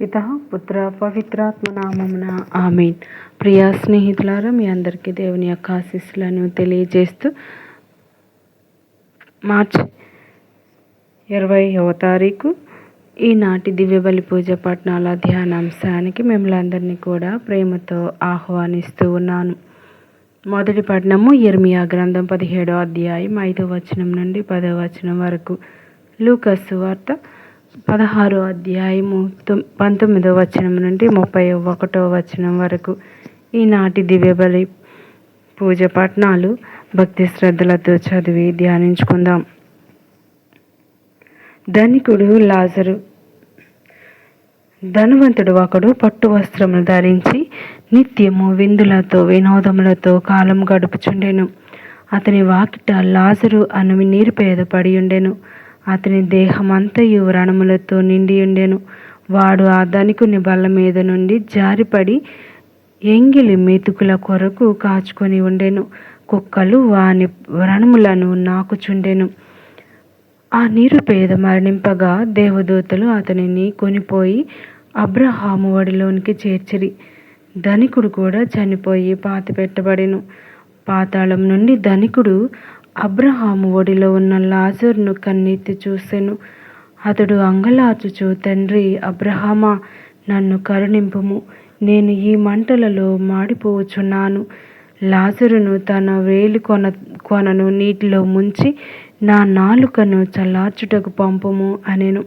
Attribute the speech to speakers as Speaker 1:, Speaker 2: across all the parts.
Speaker 1: పిత పుత్ర పవిత్రాత్మ నామమున ఆమెన్. ప్రియా స్నేహితులారా మీ అందరికీ దేవుని యొక్క ఆశీస్సులను తెలియజేస్తూ మార్చ్ ఇరవైవ తారీఖు ఈనాటి దివ్య బలి పూజ పట్నాల ధ్యానాంశానికి మిమ్మల్ని అందరినీ కూడా ప్రేమతో ఆహ్వానిస్తూ ఉన్నాను. మొదటి పట్టణము ఇర్మియా గ్రంథం పదిహేడో అధ్యాయం ఐదో వచనం నుండి పదో వచనం వరకు. లూకస్ వార్త పదహారో అధ్యాయము పంతొమ్మిదో వచనం నుండి ముప్పై ఒకటో వచనం వరకు. ఈనాటి దివ్యబలి పూజ పట్నాలు భక్తి శ్రద్ధలతో చదివి ధ్యానించుకుందాం. ధనికుడు లాజరు ధనవంతుడు ఒకడు పట్టు వస్త్రములు ధరించి నిత్యము విందులతో వినోదములతో కాలం గడుపుచుండెను. అతని వాకిట లాజరు అను నిరుపేద పడి ఉండెను. అతని దేహమంతయు రణములతో నిండి ఉండెను వాడు ఆ ధనికుని బల్ల మీద నుండి జారిపడి ఎంగిలి మెతుకుల కొరకు కాచుకొని ఉండెను. కుక్కలు వాని వ్రణములను నాకుచుండెను. ఆ నిరుపేద మరణింపగా దేవదూతలు అతనిని కొనిపోయి అబ్రహాము వడిలోనికి చేర్చిరి. ధనికుడు కూడా చనిపోయి పాతి పెట్టబడెను పాతాళం నుండి ధనికుడు అబ్రహాము ఒడిలో ఉన్న లాజర్ను కన్నెత్తి చూసెను. అతడు అంగలాచుచు తండ్రి అబ్రహామా నన్ను కరుణింపుము. నేను ఈ మంటలలో మాడిపోవచ్చున్నాను. లాజరును తన వేలి కొన కొనను నీటిలో ముంచి నా నాలుకను చల్లార్చుటకు పంపము అనెను.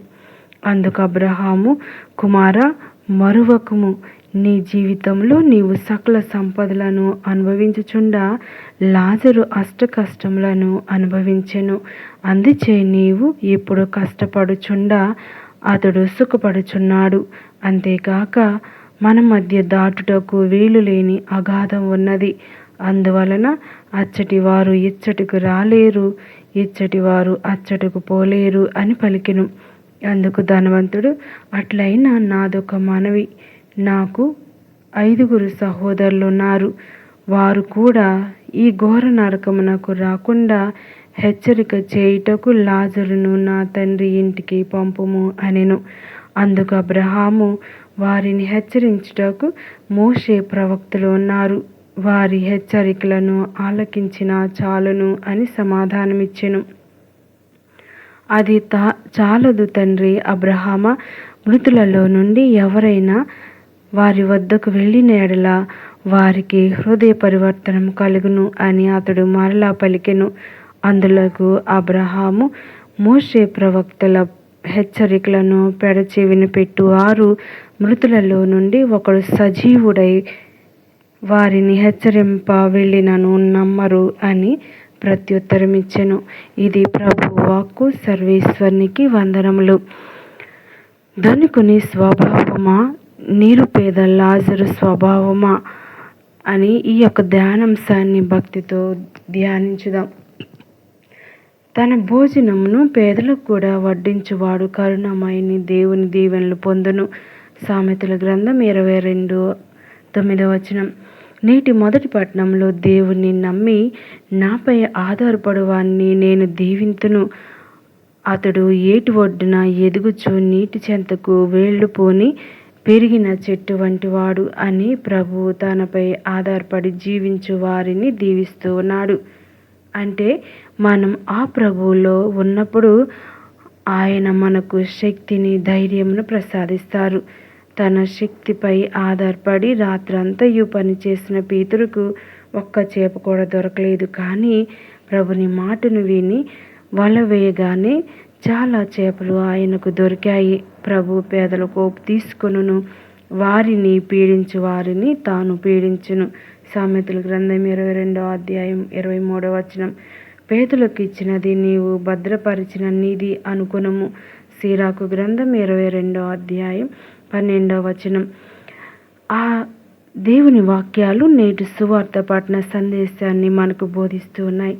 Speaker 1: అందుకు అబ్రహాము కుమార మరువకుము. నీ జీవితంలో నీవు సకల సంపదలను అనుభవించుచుండా లాజరు అష్ట కష్టములను అనుభవించెను. అందుచే నీవు ఇప్పుడు కష్టపడుచుండా అతడు సుఖపడుచున్నాడు. అంతేకాక మన మధ్య దాటుటకు వీలు లేని అగాధం ఉన్నది. అందువలన అచ్చటి వారు ఇచ్చటికి రాలేరు ఇచ్చటి వారు అచ్చటకు పోలేరు అని పలికెను. అందుకు ధనవంతుడు అట్లయినా నాదొక మనవి. నాకు ఐదుగురు సహోదరులు ఉన్నారు వారు కూడా ఈ ఘోర నరకమునకు రాకుండా హెచ్చరిక చేయుటకు లాజరును నా తండ్రి ఇంటికి పంపుము అనెను. అందుకు అబ్రహాము వారిని హెచ్చరించుటకు మోషే ప్రవక్తలు ఉన్నారు. వారి హెచ్చరికలను ఆలకించిన చాలును అని సమాధానమిచ్చెను. అది తా చాలదు తండ్రి అబ్రహామ మృతులలో నుండి ఎవరైనా వారి వద్దకు వెళ్ళిన ఎడల వారికి హృదయ పరివర్తనం కలుగును అని అతడు మరలా పలికెను. అందులకు అబ్రహాము మోషే ప్రవక్తల హెచ్చరికలను పెడచెవిన పెట్టు ఆరు మృతులలో నుండి ఒకడు సజీవుడై వారిని హెచ్చరింప వెళ్ళినను నమ్మరు అని ప్రత్యుత్తరమిచ్చెను. ఇది ప్రభు వాక్కు సర్వేశ్వరునికి వందనములు. ధనికుని స్వభావమా? నిరుపేద లాజరు స్వభావమా అని ఈ యొక్క ధ్యానాంశాన్ని భక్తితో ధ్యానించుదాం. తన భోజనమును పేదలకు కూడా వడ్డించువాడు కరుణమయని దేవుని దీవెనలు పొందును. సామెతల గ్రంథం ఇరవై రెండు తొమ్మిదవ వచనం. నేటి మొదటి పట్టణంలో దేవుని నమ్మి నాపై ఆధారపడువాన్ని నేను దీవింతును. అతడు ఏటి ఒడ్డున ఎదుగుచు నీటి చెంతకు వేళ్ళు పోని పెరిగిన చెట్టు వంటి వాడు అని ప్రభు తనపై ఆధారపడి జీవించు వారిని దీవిస్తూ ఉన్నాడు అంటే మనం ఆ ప్రభువులో ఉన్నప్పుడు ఆయన మనకు శక్తిని ధైర్యమును ప్రసాదిస్తారు. తన శక్తిపై ఆధారపడి రాత్రంతయు పనిచేసిన పీతురుకు ఒక్క చేప కూడా దొరకలేదు. కానీ ప్రభుని మాటను విని వల వేయగానే చాలా చేపలు ఆయనకు దొరికాయి. ప్రభు పేదలకు తీసుకొనును. వారిని పీడించు వారిని తాను పీడించును. సామెతల గ్రంథం ఇరవై రెండవ అధ్యాయం ఇరవై మూడవ వచనం. పేదలకు ఇచ్చినది నీవు భద్రపరిచిన నీది అనుకునము. సీరాకు గ్రంథం ఇరవై రెండవ అధ్యాయం పన్నెండవ వచనం. ఆ దేవుని వాక్యాలు నేటి సువార్త పట్న సందేశాన్ని మనకు బోధిస్తూ ఉన్నాయి.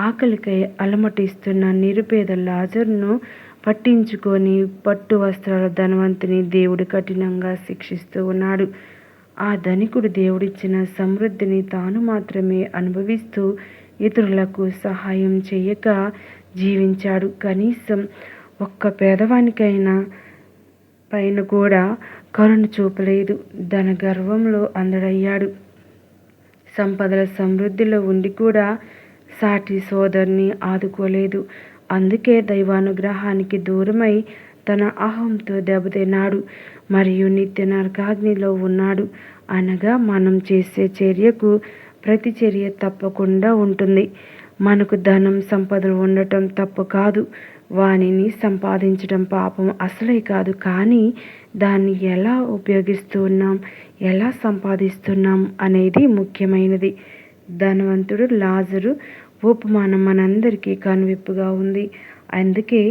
Speaker 1: ఆకలికై అలమటిస్తున్న నిరుపేద లాజర్ను పట్టించుకొని పట్టు వస్త్రాల ధనవంతుని దేవుడు కఠినంగా శిక్షిస్తూ ఉన్నాడు. ఆ ధనికుడు దేవుడిచ్చిన సమృద్ధిని తాను మాత్రమే అనుభవిస్తూ ఇతరులకు సహాయం చేయక జీవించాడు. కనీసం ఒక్క పేదవానికైనా పైన కూడా కరుణ చూపలేదు. ధన గర్వంలో అందడయ్యాడు. సంపదల సమృద్ధిలో ఉండి కూడా సాటి సోదరుని ఆదుకోలేదు. అందుకే దైవానుగ్రహానికి దూరమై తన అహంతో దెబ్బతిన్నాడు. మరియు నిత్య నరకాగ్నిలో ఉన్నాడు. అనగా మనం చేసే చర్యకు ప్రతి చర్య తప్పకుండా ఉంటుంది. మనకు ధనం సంపదలు ఉండటం తప్పు కాదు. వానిని సంపాదించడం పాపం అసలే కాదు. కానీ దాన్ని ఎలా ఉపయోగిస్తున్నాం? ఎలా సంపాదిస్తున్నాం? అనేది ముఖ్యమైనది. ధనవంతుడు లాజరు ఉపమానం మనందరికీ కనువిప్పుగా ఉంది. అందుకే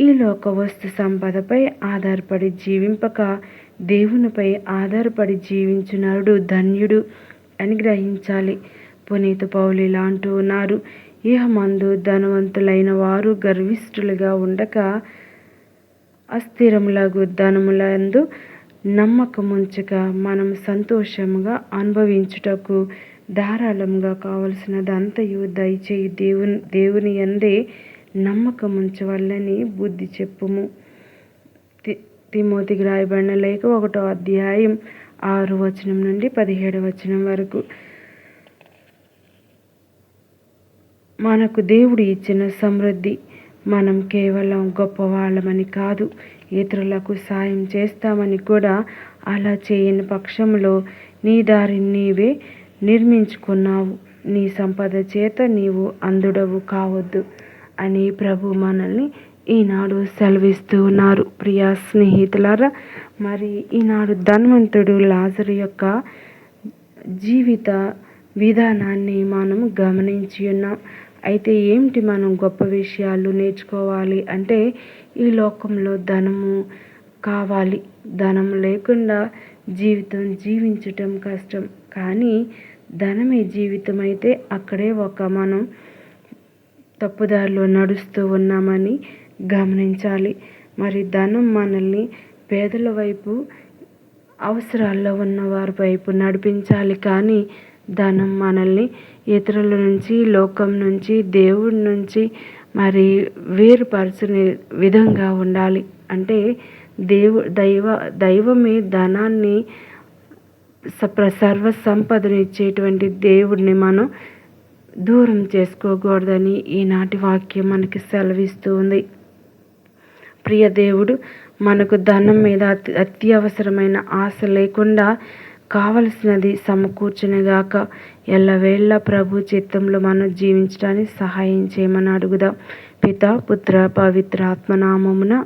Speaker 1: ఈ లోక వస్తు సంపదపై ఆధారపడి జీవింపక దేవునిపై ఆధారపడి జీవించున్నాడు ధన్యుడు అని గ్రహించాలి. పునీత పౌలు ఇలా అంటూ ఉన్నారు. ఇహమందు ధనవంతులైన వారు గర్విష్ఠులుగా ఉండక అస్థిరములగు ధనములందు నమ్మకముంచక మనం సంతోషముగా అనుభవించుటకు ధారాళంగా కావలసినదంతయు దయచేయి దేవుని దేవుని అందే నమ్మకముంచవల్లని బుద్ధి చెప్పుము. తిమోతికి రాయబడిన లేఖ ఒకటో అధ్యాయం ఆరు వచనం నుండి పదిహేడు వచనం వరకు. మనకు దేవుడు ఇచ్చిన సమృద్ధి మనం కేవలం గొప్పవాళ్ళమని కాదు ఇతరులకు సాయం చేస్తామని కూడా అలా చేయని పక్షంలో నీ దారిని నీవే నిర్మించుకున్నావు. నీ సంపద చేత నీవు అందుడవు కావద్దు అని ప్రభు మనల్ని ఈనాడు సెలవిస్తూ ఉన్నారు. ప్రియా స్నేహితులారా మరి ఈనాడు ధన్వంతుడు లాజరు యొక్క జీవిత విధానాన్ని మనం గమనించి ఉన్నాం. అయితే ఏమిటి మనం గొప్ప విషయాలు నేర్చుకోవాలి అంటే ఈ లోకంలో ధనము కావాలి. ధనం లేకుండా జీవితం జీవించటం కష్టం. కానీ ధనమే జీవితం అయితే అక్కడే ఒక మనం తప్పుదారిలో నడుస్తూ ఉన్నామని గమనించాలి. మరి ధనం మనల్ని పేదల వైపు అవసరాల్లో ఉన్న వారి వైపు నడిపించాలి కానీ ధనం మనల్ని ఇతరుల నుంచి లోకం నుంచి దేవుడి నుంచి మరి వేరుపరచని విధంగా ఉండాలి. అంటే దేవు దైవ దైవమే ధనాన్ని సర్వ సంపదను ఇచ్చేటువంటి దేవుడిని మనం దూరం చేసుకోకూడదని ఈనాటి వాక్యం మనకి సెలవిస్తూ ఉంది. ప్రియ దేవుడు మనకు ధనం మీద అతి అత్యవసరమైన ఆశ లేకుండా కావలసినది సమకూర్చునిగాక ఎల్లవేళ్ళ ప్రభు చిత్తంలో మనం జీవించడానికి సహాయం చేయమని అడుగుదాం. పిత పుత్ర పవిత్ర ఆత్మనామమున